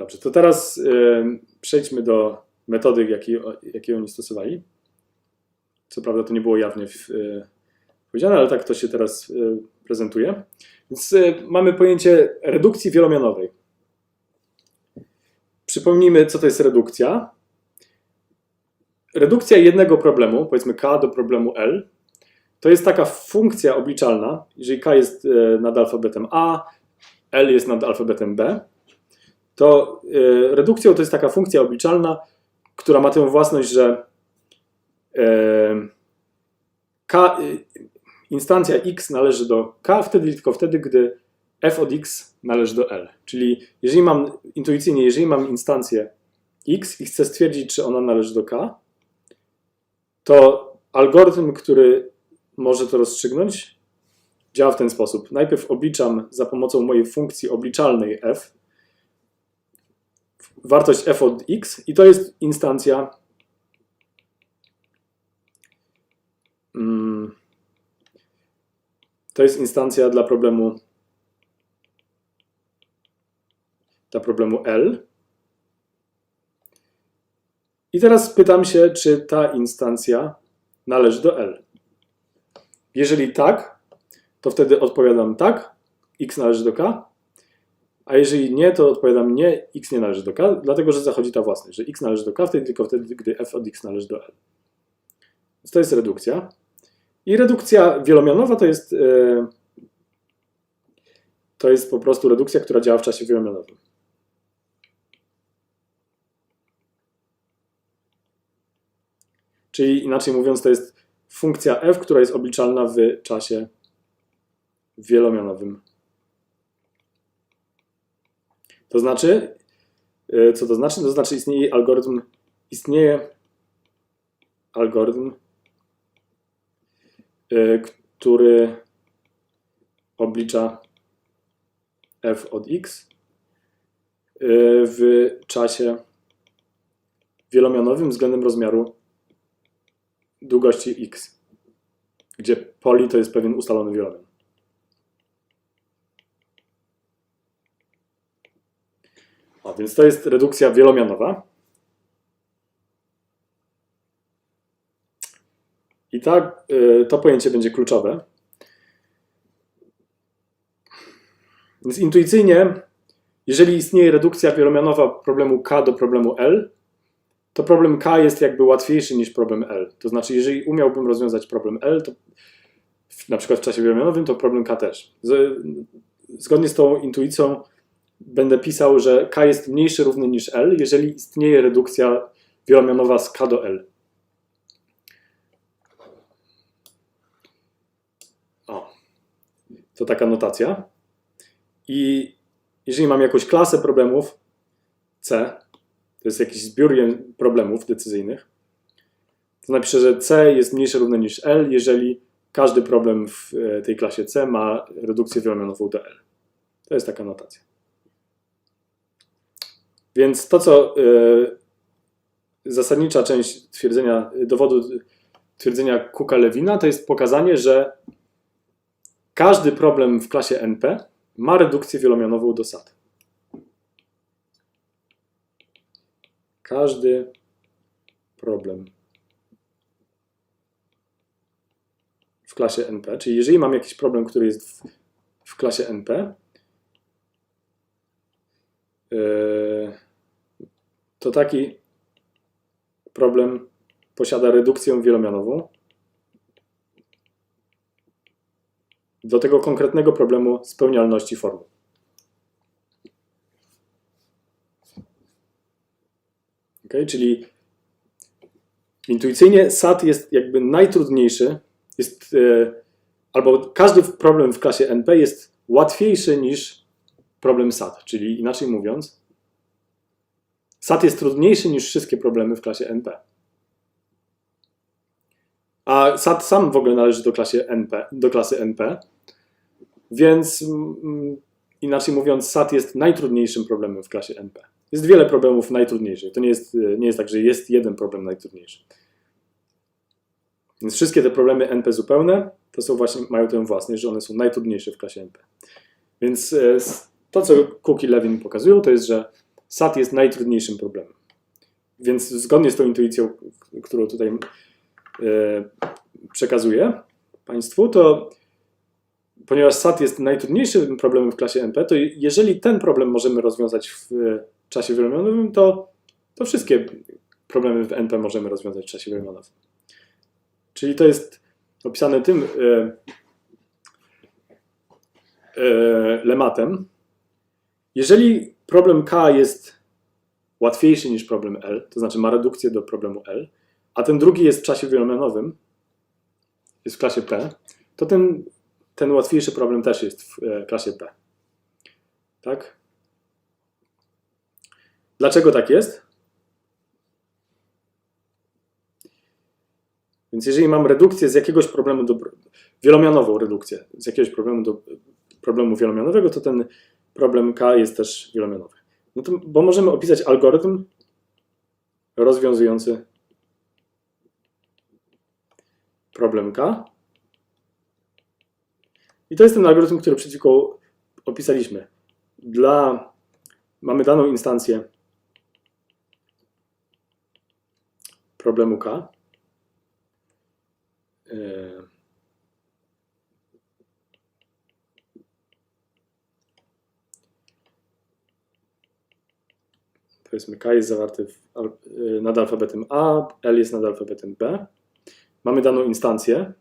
Dobrze, to teraz y, przejdźmy do metody, jakiej, jakiej oni stosowali. Co prawda to nie było jawnie w, y, powiedziane, ale tak to się teraz y, prezentuje. Więc mamy pojęcie redukcji wielomianowej. Przypomnijmy, co to jest redukcja. Redukcja jednego problemu, powiedzmy k do problemu l, to jest taka funkcja obliczalna, jeżeli k jest nad alfabetem a, l jest nad alfabetem b, to y, redukcją to jest taka funkcja obliczalna, która ma tę własność, że y, y, instancja x należy do k wtedy tylko wtedy, gdy f od x należy do l. Czyli jeżeli mam intuicyjnie, jeżeli mam instancję x i chcę stwierdzić, czy ona należy do k, to algorytm, który może to rozstrzygnąć, działa w ten sposób. Najpierw obliczam za pomocą mojej funkcji obliczalnej f wartość f od x i to jest instancja mm, to jest instancja dla problemu dla problemu L. I teraz pytam się, czy ta instancja należy do L. Jeżeli tak, to wtedy odpowiadam tak, x należy do k, a jeżeli nie, to odpowiadam nie, x nie należy do k, dlatego że zachodzi ta własność, że x należy do k wtedy tylko wtedy, gdy f od x należy do L. Więc to jest redukcja. I redukcja wielomianowa to jest, e, to jest po prostu redukcja, która działa w czasie wielomianowym. Czyli inaczej mówiąc, to jest funkcja f, która jest obliczalna w czasie wielomianowym. To znaczy, e, co to znaczy? To znaczy istnieje algorytm, istnieje algorytm, e, który oblicza f od x e, w czasie wielomianowym względem rozmiaru długości x, gdzie poli to jest pewien ustalony wielomian. Więc to jest redukcja wielomianowa. I tak y, to pojęcie będzie kluczowe. Więc intuicyjnie, jeżeli istnieje redukcja wielomianowa problemu K do problemu L, to problem K jest jakby łatwiejszy niż problem L. To znaczy, jeżeli umiałbym rozwiązać problem L, to na przykład w czasie wielomianowym, to problem K też. Zgodnie z tą intuicją będę pisał, że K jest mniejszy równy niż L, jeżeli istnieje redukcja wielomianowa z K do L. O, to taka notacja. I jeżeli mam jakąś klasę problemów C, to jest jakiś zbiór problemów decyzyjnych, to napiszę, że C jest mniejsze równe niż L, jeżeli każdy problem w e, tej klasie C ma redukcję wielomianową do L. To jest taka notacja. Więc to, co y, zasadnicza część twierdzenia, dowodu twierdzenia Cooka-Lewina, to jest pokazanie, że każdy problem w klasie NP ma redukcję wielomianową do SAT. Każdy problem w klasie NP, czyli jeżeli mam jakiś problem, który jest w, w klasie NP, to taki problem posiada redukcję wielomianową do tego konkretnego problemu spełnialności formy. Okay, czyli intuicyjnie SAT jest jakby najtrudniejszy, jest, e, albo każdy problem w klasie NP jest łatwiejszy niż problem SAT, czyli inaczej mówiąc, SAT jest trudniejszy niż wszystkie problemy w klasie NP. A SAT sam w ogóle należy do, klasie NP, do klasy NP, więc mm, inaczej mówiąc, SAT jest najtrudniejszym problemem w klasie NP. Jest wiele problemów najtrudniejszych. To nie jest, nie jest tak, że jest jeden problem najtrudniejszy. Więc wszystkie te problemy NP zupełne to są właśnie, mają tę własność, że one są najtrudniejsze w klasie NP. Więc e, to, co Cook i Lewin pokazują, to jest, że SAT jest najtrudniejszym problemem. Więc zgodnie z tą intuicją, którą tutaj e, przekazuję Państwu, to ponieważ SAT jest najtrudniejszym problemem w klasie NP, to jeżeli ten problem możemy rozwiązać w czasie wielomionowym, to, to wszystkie problemy w NP możemy rozwiązać w czasie wielomionowym. Czyli to jest opisane tym e, e, lematem. Jeżeli problem K jest łatwiejszy niż problem L, to znaczy ma redukcję do problemu L, a ten drugi jest w czasie wielomionowym, jest w klasie P, to ten, ten łatwiejszy problem też jest w e, klasie P. Tak? Dlaczego tak jest? Więc jeżeli mam redukcję z jakiegoś problemu do wielomianową redukcję z jakiegoś problemu do problemu wielomianowego, to ten problem K jest też wielomianowy. No to, bo możemy opisać algorytm rozwiązujący problem K. I to jest ten algorytm, który przed chwilą opisaliśmy. Dla, mamy daną instancję problemu K. Yy. Powiedzmy, K jest zawarty w, yy, nad alfabetem A, L jest nad alfabetem B. Mamy daną instancję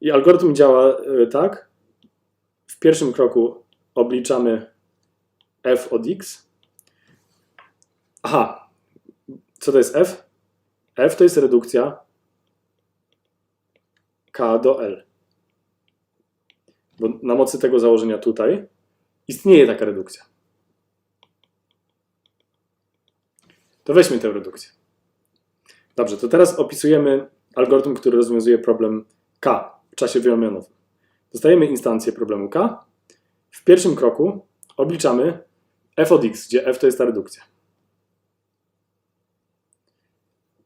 i algorytm działa yy, tak. W pierwszym kroku obliczamy f od x. Aha, co to jest f? f to jest redukcja k do l. Bo na mocy tego założenia tutaj istnieje taka redukcja. To weźmy tę redukcję. Dobrze, to teraz opisujemy algorytm, który rozwiązuje problem k w czasie wielomianowym. Dostajemy instancję problemu k. W pierwszym kroku obliczamy f od x, gdzie f to jest ta redukcja.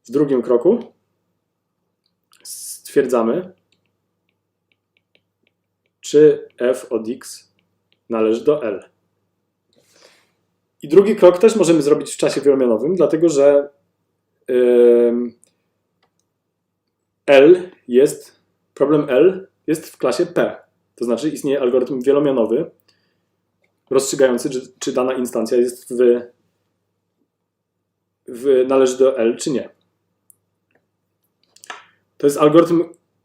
W drugim kroku stwierdzamy, czy f od x należy do L. I drugi krok też możemy zrobić w czasie wielomianowym, dlatego że L jest, problem L jest w klasie P. To znaczy istnieje algorytm wielomianowy rozstrzygający, czy, czy dana instancja jest w, w, należy do L, czy nie. To jest algorytm,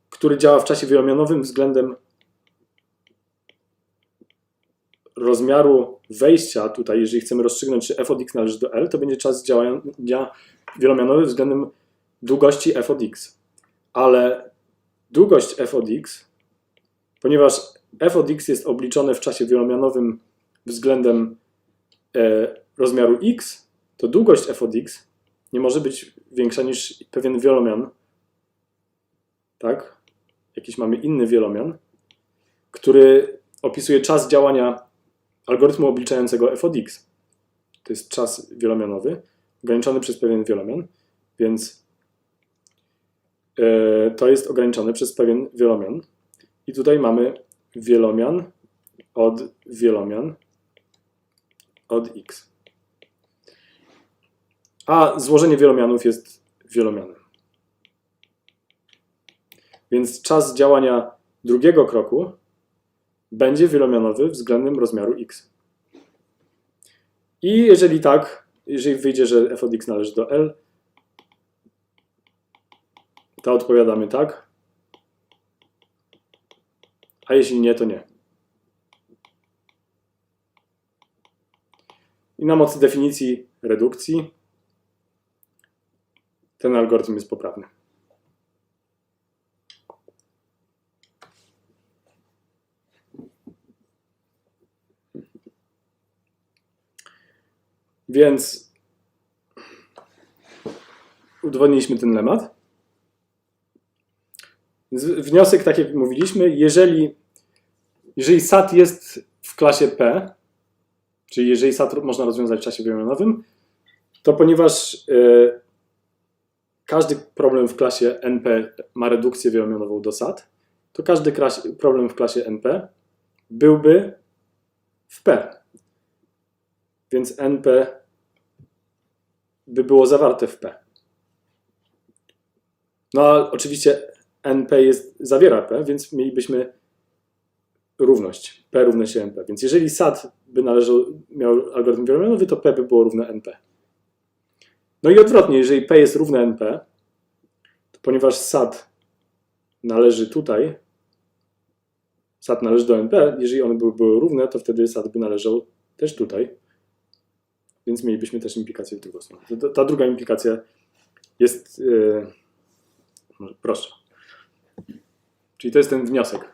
który działa w czasie wielomianowym względem rozmiaru wejścia tutaj, jeżeli chcemy rozstrzygnąć, czy f od x należy do L, to będzie czas działania wielomianowy względem długości f od x. Ale długość f od x, ponieważ f od x jest obliczone w czasie wielomianowym względem e, rozmiaru x, to długość f od x nie może być większa niż pewien wielomian, tak? Jakiś mamy inny wielomian, który opisuje czas działania algorytmu obliczającego f od x. To jest czas wielomianowy, ograniczony przez pewien wielomian, więc yy, to jest ograniczone przez pewien wielomian. I tutaj mamy wielomian od wielomian od x. A złożenie wielomianów jest wielomianem. Więc czas działania drugiego kroku będzie wielomianowy względem rozmiaru x. I jeżeli tak, jeżeli wyjdzie, że f od x należy do L, to odpowiadamy tak, a jeśli nie, to nie. I na mocy definicji redukcji ten algorytm jest poprawny. Więc udowodniliśmy ten lemat. Wniosek, tak jak mówiliśmy, jeżeli, jeżeli SAT jest w klasie P, czyli jeżeli SAT można rozwiązać w czasie wielomianowym, to ponieważ y, każdy problem w klasie NP ma redukcję wielomianową do SAT, to każdy problem w klasie NP byłby w P. więc NP by było zawarte w P. No a oczywiście NP jest, zawiera P, więc mielibyśmy równość. P równa się NP. Więc jeżeli SAT by należał, miał algorytm wielomianowy, to P by było równe NP. No i odwrotnie, jeżeli P jest równe NP, to ponieważ SAT należy tutaj, SAT należy do NP, jeżeli one były, były równe, to wtedy SAT by należał też tutaj. Więc mielibyśmy też implikację w drugą stronę. Ta, ta druga implikacja jest yy, może prostsza. Czyli to jest ten wniosek.